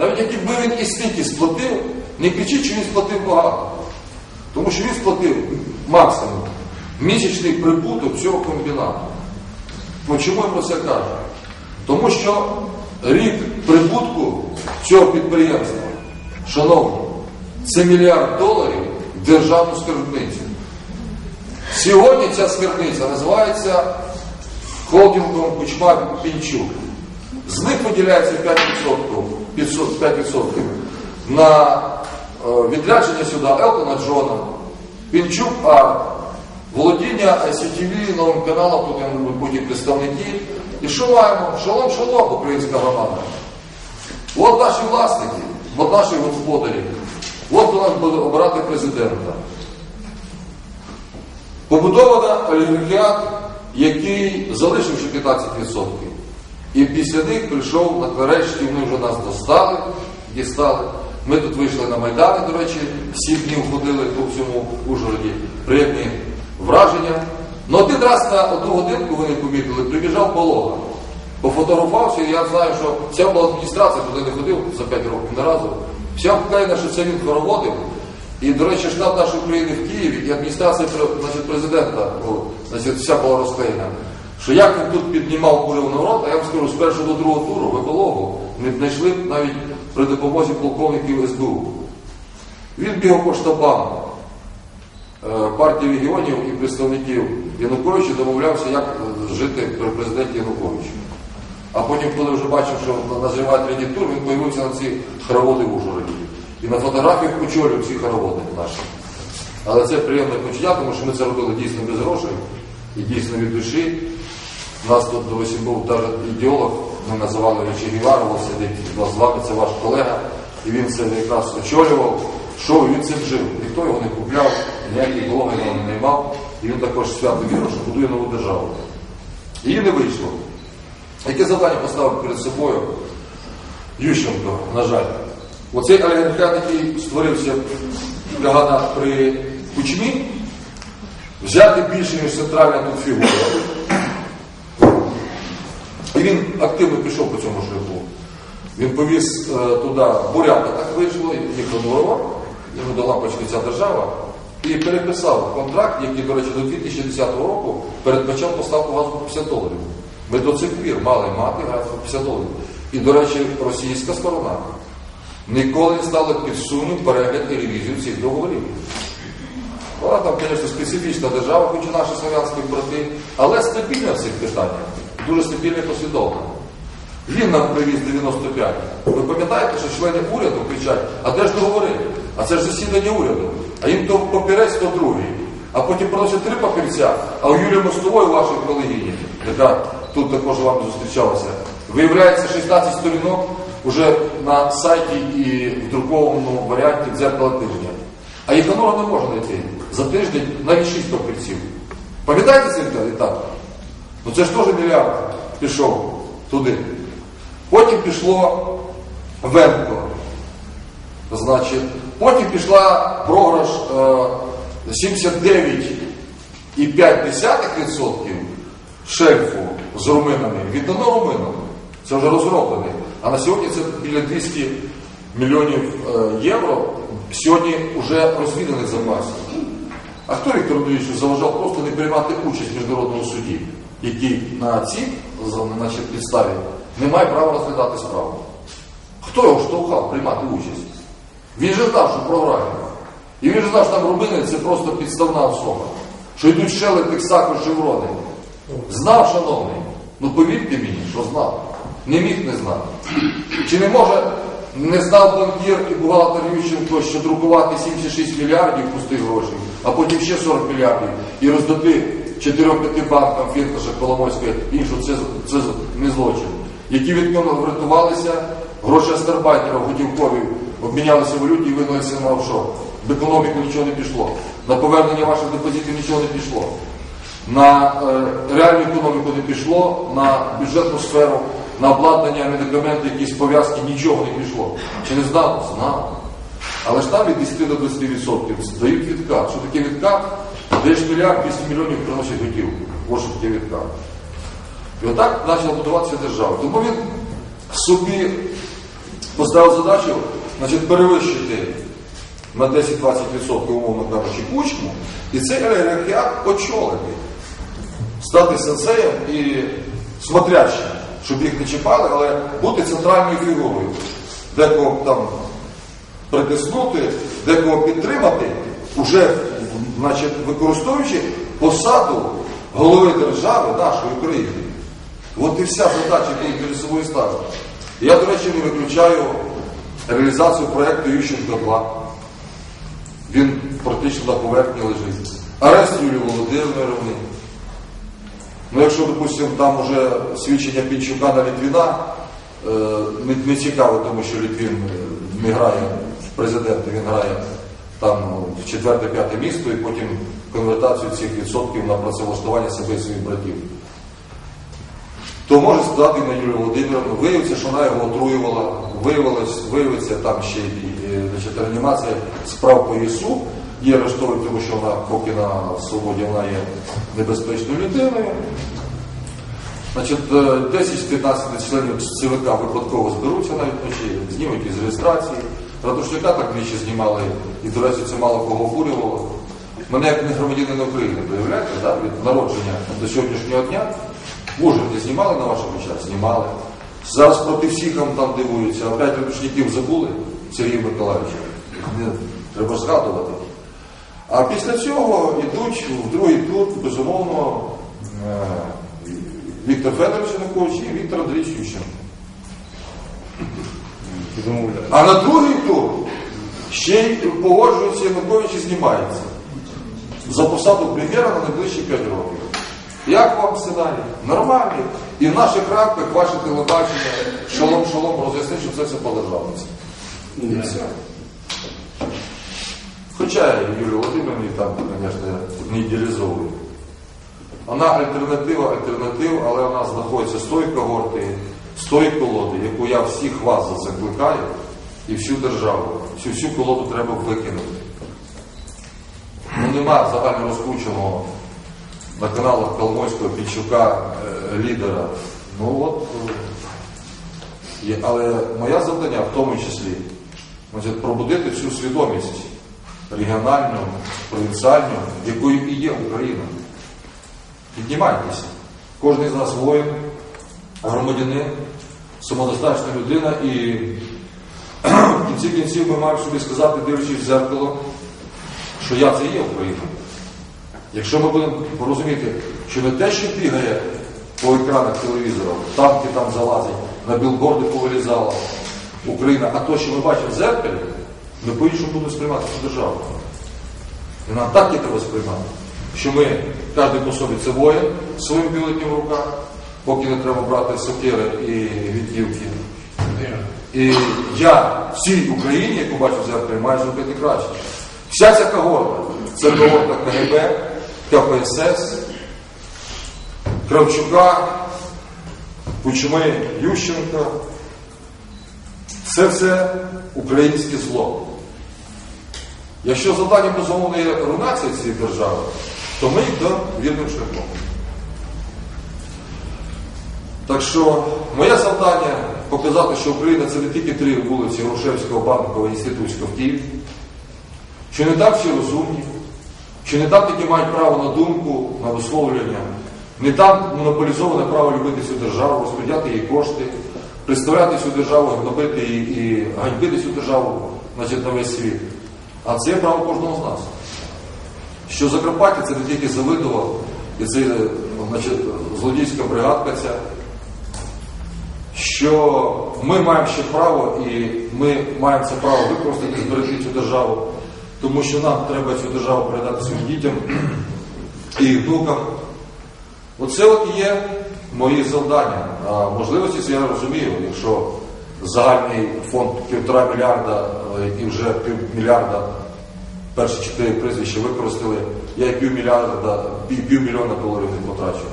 Навіть якби він і стільки сплатив, не кричіть, що він сплатив багато. Тому що він сплатив максимум місячний прибуток цього комбінату. Ну, чому я про це кажу? Тому що рік прибутку цього підприємства, шановні, це мільярд доларів державну скарбницю. Сьогодні ця скарбниця називається холдингом Кучма Пінчук. З них виділяється 5%, 500 5% на е, відрядження сюди Елтона Джона, Пінчук А, володіння ICTV, новим каналом, тут будуть представники. І що маємо? Шалом, шалом, українська громада. От наші власники, от наші господарі. От у нас буде обирати президента. Побудована олігархіат, який залишив ще 15%. І після них прийшов на нарешті, вони вже нас достали, дістали. Ми тут вийшли на Майдани, до речі, сім днів ходили по всьому Ужгороді. Приємні враження. Ну один раз на одну годинку вони помітили, прибіжав Полога. Пофотографувався, і я знаю, що вся була адміністрація туди не ходив за 5 років не разу. Вся Україна, що це він хороводив. І, до речі, штаб нашої України в Києві і адміністрація значить, президента, значить, вся була розклеєна. Що як він тут піднімав курив народ, а я вам скажу, з першого до другого туру в екологу не знайшли навіть при допомозі полковників СБУ. Він бігав по штабам е, партії регіонів і представників Януковича домовлявся, як е, жити при президенті Януковича. А потім, коли вже бачив, що називають третій тур, він появився на ці хороводи в Ужгороді. І на фотографіях очолював ці хороводи наші. Але це приємне почуття, тому що ми це робили дійсно без грошей і дійсно від душі. У нас тут до був навіть ідеолог, ми називали Речі Гіварова, сидить з вами, це ваш колега, і він це якраз очолював. Що він цим жив? Ніхто його не купляв, ніякий блогер його не наймав, і він також свято вірив, що будує нову державу. Її не вийшло. Яке завдання поставив перед собою Ющенко, на жаль? Оцей олігархат, який створився Гагана при Кучмі, взяти більше, ніж центральна тут фігура. Він активно пішов по цьому шляху. Він повіз е, туди буряка, так вийшло, Мурова, йому до лампочки ця держава, і переписав контракт, який, до речі, до 2010 року передбачав поставку газу по 50 доларів. Ми до цих пір мали мати газ по 50 доларів. І, до речі, російська сторона ніколи не стала під перегляд і ревізію цих договорів. Вона там, звісно, специфічна держава, хоч і наші славянські брати, але стабільна в цих питаннях, дуже стабільна і. Він нам привіз 95. Ви пам'ятаєте, що члени уряду кричать, а де ж договори? А це ж засідання уряду. А їм то папірець, то другий. А потім приносять три папірця, а у Юлії Мостової, вашої колегині, яка тут також вам зустрічалася, виявляється 16 сторінок уже на сайті і в друкованому варіанті дзеркала тижня. А Єханора не може знайти. За тиждень навіть 6 папірців. Пам'ятаєте цей етап? Ну це ж теж мільярд пішов туди. Потім пішло Венко. Значить, потім пішла програш е, 79,5% шельфу з руминами. Віддано руминам. Це вже розроблений. А на сьогодні це біля 200 мільйонів е, євро. Сьогодні вже розвіданих запасів. А хто Віктор Андрійович заважав просто не приймати участь в міжнародному суді, який на цій значить, підставі не має права розглядати справу? Хто його штовхав приймати участь? Він же знав, що програє. І він же знав, що там рубини це просто підставна особа. Що йдуть шели тексако шеврони. Знав, шановний. Ну повірте мені, що знав. Не міг не знати. Чи не може не знав банкір і бухгалтер Ющенко, що друкувати 76 мільярдів пустих грошей, а потім ще 40 мільярдів і роздати 4-5 банкам Фірташа, Коломойської, іншу, це, це не злочин. Які відконвертувалися, гроші астарбайтерів готівкові обмінялися в валюті і винялися на офшор. В економіку нічого не пішло. На повернення ваших депозитів нічого не пішло. На е, реальну економіку не пішло, на бюджетну сферу, на обладнання, медикаменти, якісь пов'язки, нічого не пішло. Чи не знав? Знав. Але ж там від 10 до 20% дають відкат. Що таке відкат? Даєш мільярд 200 мільйонів приносять готівку. Що відкат. І отак почала будуватися держава. Тому він собі поставив задачу значить, перевищити на 10-20% умовно кажучи кучму, і цей олігархіат очолити, стати сенсеєм і смотрящим, щоб їх не чіпали, але бути центральною фігурою, декого там притиснути, декого підтримати, уже значить, використовуючи посаду голови держави нашої України. От і вся задача, перед ставить. Я, до речі, не виключаю реалізацію проєкту Ющенко 2. Він практично на поверхні лежить. Арест Юлії Володимировни. Ну, якщо, допустимо, там уже свідчення Пінчука на Літвіна е, не, цікаво, тому що Літвін е, не грає в президенти, він грає там ну, в четверте-п'яте місто і потім конвертацію цих відсотків на працевлаштування себе і своїх братів. То може стати на Юлію Володимировну, виявиться, що вона його отруювала, виявиться там ще е, значить, реанімація справ по ЄСУ, є арештовують, тому що вона поки на свободі вона є небезпечною людиною. Значить, е, 10-15 членів ЦВК випадково зберуться навіть вночі, знімуть із реєстрації. Ратушняка так двічі знімали, і, до речі, це мало кого обурювало. Мене як не громадянин України, виявляєте, да, від народження до сьогоднішнього дня Ужгороді знімали на вашому час? Знімали. Зараз проти всіх вам там дивуються, а п'ять ратушників забули Сергія Миколаївича. Треба згадувати. А після цього йдуть в другий тур, безумовно, е, Віктор Федорович Янукович і Віктор Андрійович Ющенко. А на другий тур ще й погоджується Янукович і знімається. За посаду прем'єра на найближчі 5 років. Як вам сценарій? Нормальний. І в наших рамках ваше телебачення шолом-шолом роз'яснить, що це все по державності. І все. Хоча Юлію Володимирівні там, звісно, не ідеалізовує. Вона альтернатива, альтернатив, але вона знаходиться з тої когорти, з тої колоди, яку я всіх вас закликаю, і всю державу. Всю всю колоду треба викинути. Ну нема загально розкрученого на каналах Коломойського Пічука е, лідера. Ну от, е, але моє завдання в тому числі пробудити всю свідомість регіональну, провінціальну, якою і є Україна. Піднімайтеся. Кожен з нас воїн, громадянин, самодостатня людина і в кінці кінців ми маємо собі сказати, дивлячись в зеркало, що я це є Україна. Якщо ми будемо розуміти, що не те, що бігає по екранах телевізора, танки там залазять, на білборди повилізала Україна, а то, що ми бачимо в зеркалі, ми по-іншому будемо сприймати цю державу. І нам так і треба сприймати, що ми, кожен по собі це воїн своїм бюлетнем в руках, поки не треба брати сокири і відділки. І я всій Україні, яку бачу в зеркалі, маю зробити краще. Вся ця когорта, це когорта КГБ, КПСС, Кравчука, Кучми, Ющенка. Це все українське зло. Якщо завдання безумовно є руйнація цієї держави, то ми йдемо вірним шляхом. Так що моє завдання показати, що Україна це не тільки три вулиці Грушевського, Банкова, Інститутського в Києві, що не так всі розумні, що не там такі мають право на думку, на висловлення, не там монополізоване право любити цю державу, розподіляти її кошти, представляти цю державу, гнобити і, і ганьбити цю державу значить, на весь світ. А це є право кожного з нас. Що Закарпаття це не тільки Завидово, і це значить, злодійська бригадка ця, що ми маємо ще право і ми маємо це право використати, зберегти цю державу, тому що нам треба цю державу передати своїм дітям і внукам. Оце от є мої завдання. А можливості я розумію, якщо загальний фонд півтора мільярда е, і вже півмільярда перші чотири прізвища використали, я півмільярда, півмільйона доларів не потрачу.